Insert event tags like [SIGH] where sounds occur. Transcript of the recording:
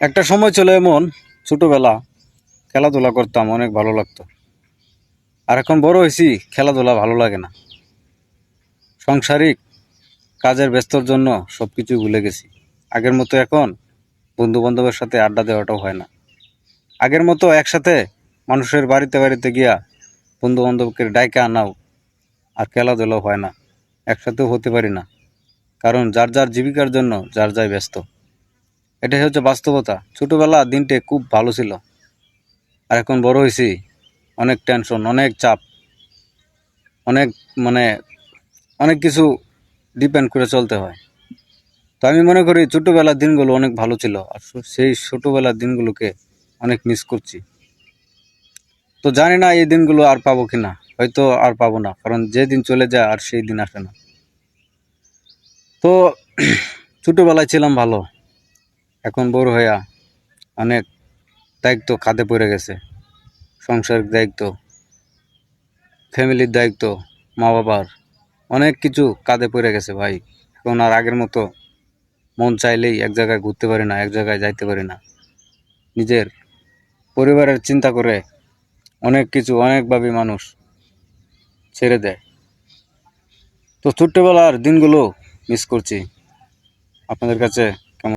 একটা সময় ছিল এমন, ছোটোবেলা খেলাধুলা করতাম, অনেক ভালো লাগতো। আর এখন বড় হয়েছি, খেলাধুলা ভালো লাগে না। সাংসারিক কাজের ব্যস্তর জন্য সব কিছু ভুলে গেছি। আগের মতো এখন বন্ধু বান্ধবের সাথে আড্ডা দেওয়াটাও হয় না। আগের মতো একসাথে মানুষের বাড়িতে বাড়িতে গিয়া বন্ধু বান্ধবকে ডাইকে আনাও আর খেলাধুলাও হয় না। একসাথেও হতে পারি না। কারণ যার যার জীবিকার জন্য যার যাই ব্যস্ত। এটাই হচ্ছে বাস্তবতা। ছোটোবেলা দিনটে খুব ভালো ছিল। আর এখন বড় হয়েছি, অনেক টেনশন অনেক চাপ, অনেক মানে অনেক কিছু ডিপেন্ড করে চলতে হয়। তো আমি মনে করি ছোটোবেলার দিনগুলো অনেক ভালো ছিল, আর সেই ছোটোবেলার দিনগুলোকে অনেক মিস করছি। তো জানি না এই দিনগুলো আর পাবো কি না হয়তো আর পাবো না, কারণ যে দিন চলে যায় আর সেই দিন আসে না। তো [CLEARS THROAT] ছোটোবেলায় ছিলাম ভালো। এখন বড় হইয়া অনেক দায়িত্ব খাদে পড়ে গেছে। সংসারের দায়িত্ব, ফ্যামিলির দায়িত্ব মা বাবার অনেক কিছু কাঁধে পড়ে গেছে ভাই। এখন আর আগের মতো মন চাইলেই এক জায়গায় ঘুরতে পারি না, এক জায়গায় যাইতে পারি না। নিজের পরিবারের চিন্তা করে অনেক কিছু অনেকভাবে মানুষ ছেড়ে দেয়। তো ছোট্টবেলার দিনগুলো মিস করছি। আপনাদের কাছে